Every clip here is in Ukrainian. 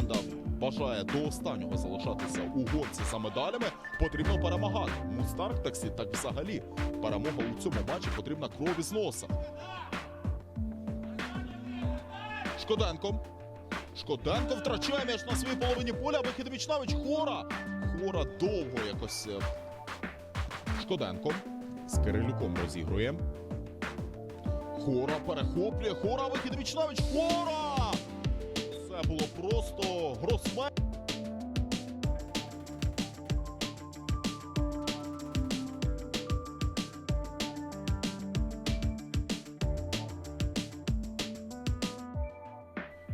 Команда бажає до останнього залишатися у гонці за медалями, потрібно перемагати. Мустарк таксі так взагалі. Перемога у цьому матчі потрібна кров із носа. Шкоденко. Шкоденко втрачає м'яч на своїй половині поля. Вихід Вічнавич. Хора. Хора довго якось. е, Шкоденко з Кирилюком розігрує. Хора перехоплює. Хора вихід Вічнавич. Хора! Це було просто гросме.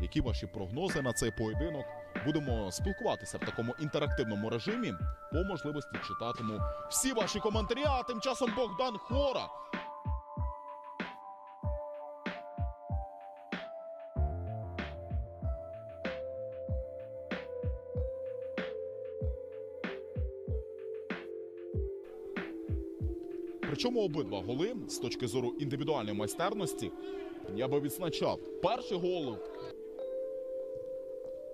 Які ваші прогнози на цей поєдинок? Будемо спілкуватися в такому інтерактивному режимі. По можливості читатиму всі ваші коментарі. А тим часом Богдан Хора Причому обидва голи з точки зору індивідуальної майстерності я би відзначав. Перший гол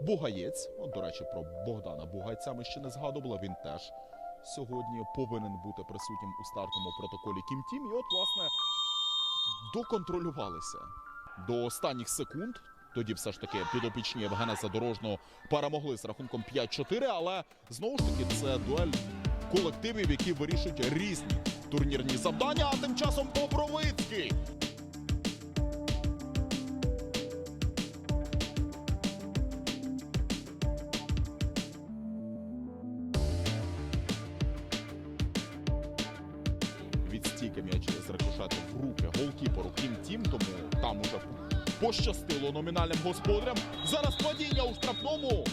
Бугаєць. От, до речі, про Богдана Бугайця ми ще не згадували. Він теж сьогодні повинен бути присутнім у стартовому протоколі Кім Тім. І от, власне, доконтролювалися до останніх секунд. Тоді все ж таки підопічні Євгена Задорожного перемогли з рахунком 5-4, але знову ж таки це дуель колективів, які вирішують різні турнірні завдання. А тим часом Бобровицький. Від стійки м'яч зрикошетив в руки голкіперу Кім Тім, тому там уже пощастило номінальним господарям. Зараз падіння у штрафному.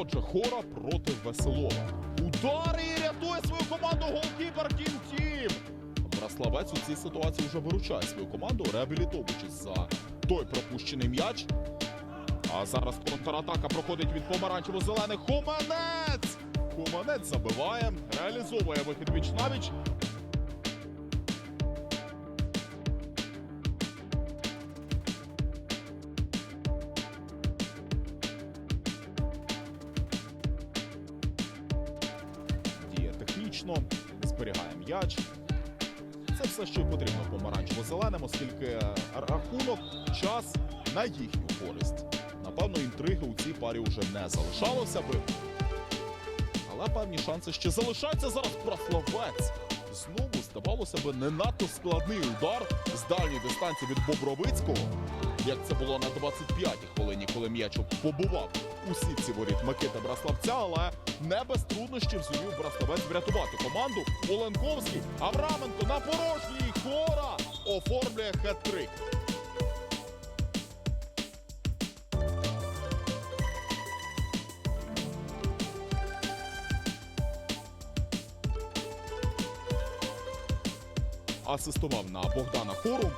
Отже, Хора проти Веселова. Удар і рятує свою команду голкіпер Кім Тім. Браславець у цій ситуації вже виручає свою команду, реабілітовуючись за той пропущений м'яч. А зараз контратака проходить від помаранчево-зелених. Хоманець! Хоманець забиває, реалізовує вихід віч навіч. Технічно, зберігає м'яч. Це все, що потрібно помаранчево-зеленим, оскільки рахунок, час на їхню користь. Напевно, інтриги у цій парі вже не залишалося би. Але певні шанси ще залишаються зараз Браславець. Знову здавалося би не надто складний удар з дальньої дистанції від Бобровицького. Як це було на 25-й хвилині, коли м'яч побував у сітці воріт Микити Браславця, але не без труднощів зумів Браславець врятувати команду. Оленковський, Авраменко на порожній Хора оформлює хет-трик. асистував на Богдана Хору.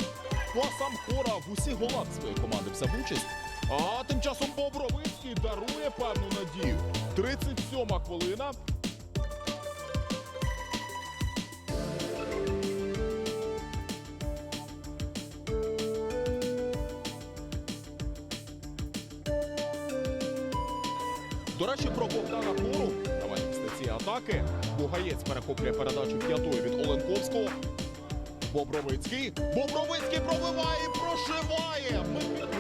Ну а сам Хора в усіх голах своєї команди взяв участь. А тим часом Бобровицький дарує певну надію. 37 хвилина. До речі, про Богдана Хору. Давай після цієї атаки. Бугаєць перехоплює передачу п'ятої від Оленковського. Бобровицький. Бобровицький пробиває і прошиває. Микита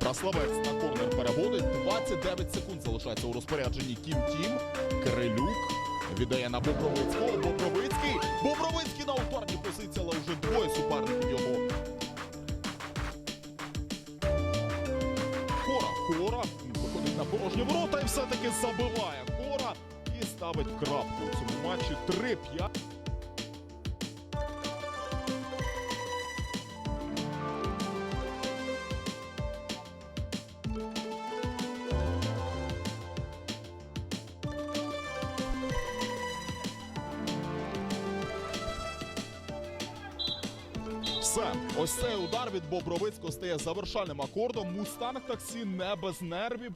Браславець на корнер переводить. 29 секунд залишається у розпорядженні Кім Тім. Кирилюк віддає на Бобровицького. Бобровицький. Бобровицький на ударній позиції, але вже двоє суперників. Порожні ворота і все-таки забиває Кора і ставить крапку у цьому матчі 3-5. Все, ось цей удар від Бобровицького стає завершальним акордом. Мустанг таксі не без нервів.